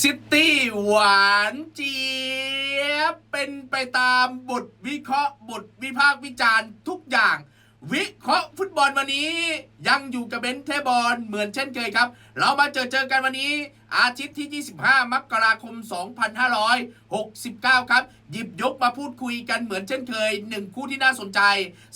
ซิตี้หวานเจี๊ยบเป็นไปตามบทวิเคราะห์บทวิพากษ์วิจารณ์ทุกอย่าง วิเคราะห์ฟุตบอลวันนี้ ยังอยู่กับเบนเทบอลเหมือนเช่นเคยครับ เรามาเจอเจอกันวันนี้ อาทิตย์ที่ 25 มกราคม 2569 ครับ หยิบยกมาพูดคุยกันเหมือนเช่นเคยหนึ่งคู่ที่น่าสนใจ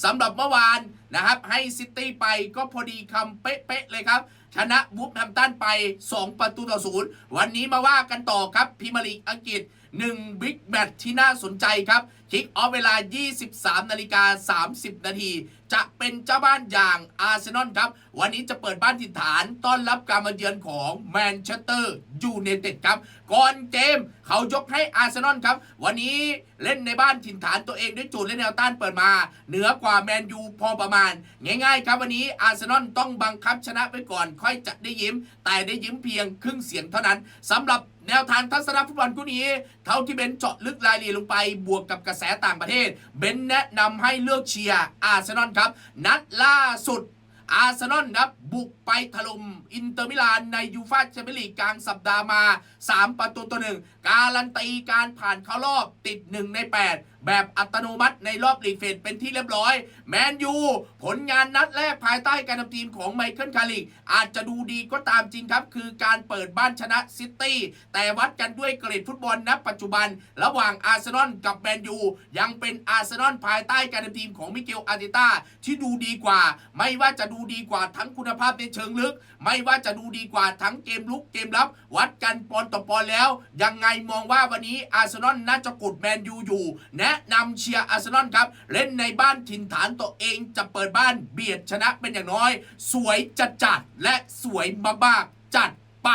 สำหรับเมื่อวานนะครับให้ซิตี้ไปก็พอดีคำเป๊ะๆเลยครับ ชนะวูฟแฮมตันไป 2 ประตูต่อศูนย์วันนี้มาว่ากันต่อครับพรีเมียร์ลีกอังกฤษ1บิ๊กแมตช์ที่น่าสนใจครับคิกออฟเวลา 23 นาฬิกา 30 นาที จะเป็นเจ้าบ้านอย่างอาร์เซนอลครับ วันนี้จะเปิดบ้านถิ่นฐานต้อนรับการมาเยือนของแมนเชสเตอร์ยูไนเต็ดครับ ก่อนเกมเขายกให้อาร์เซนอลครับ วันนี้เล่นในบ้านถิ่นฐานตัวเองด้วยจทย์และแนวต้านเปิดมา เหนือกว่าแมนยูพอประมาณ ง่ายๆ ครับวันนี้อาร์เซนอลต้องบังคับชนะไปก่อนค่อยจะได้ยิ้ม แต่ได้ยิ้มเพียงครึ่งเสียงเท่านั้นสำหรับแนวทางทัศนฟุตบอลคู่นี้ เท่าที่เบนเจาะลึกรายละเอียดลงไปบวกกับกระแสต่างประเทศ เบนแนะนำให้เลือกเชียร์อาร์เซนอลครับ นัดล่าสุดอาร์เซนอลครับบุกไปถล่มอินเตอร์มิลานในยูฟาแชมเปี้ยนลีกกลางสัปดาห์มา 3 ประตูต่อหนึ่งการันตีการผ่านเข้ารอบติด 1 ใน 8แบบอัตโนมัติในรอบลีกเฟสเป็นที่เรียบร้อย แมนยู ผลงานนัดแรกภายใต้การนำทีมของไมเคิลคาริกอาจจะดูดีก็ตามจริงครับ คือการเปิดบ้านชนะซิตี้ แต่วัดกันด้วยเกรดฟุตบอลณปัจจุบัน ระหว่างอาร์เซนอลกับแมนยู ยังเป็นอาร์เซนอลภายใต้การนำทีมของมิเกลอาร์เตต้าที่ดูดีกว่า ไม่ว่าจะดูดีกว่าทั้งคุณภาพในเชิงลึก ไม่ว่าจะดูดีกว่าทั้งเกมลุกเกมรับ วัดกันปอนต่อปอนแล้ว ยังไงมองว่าวันนี้อาร์เซนอลน่าจะกดแมนยูอยู่แนะนำเชียร์อาร์เซนอลครับ เล่นในบ้านถิ่นฐานตัวเองจะเปิดบ้านเบียดชนะเป็นอย่างน้อย สวยจัดจัดและสวยมากๆจัดไป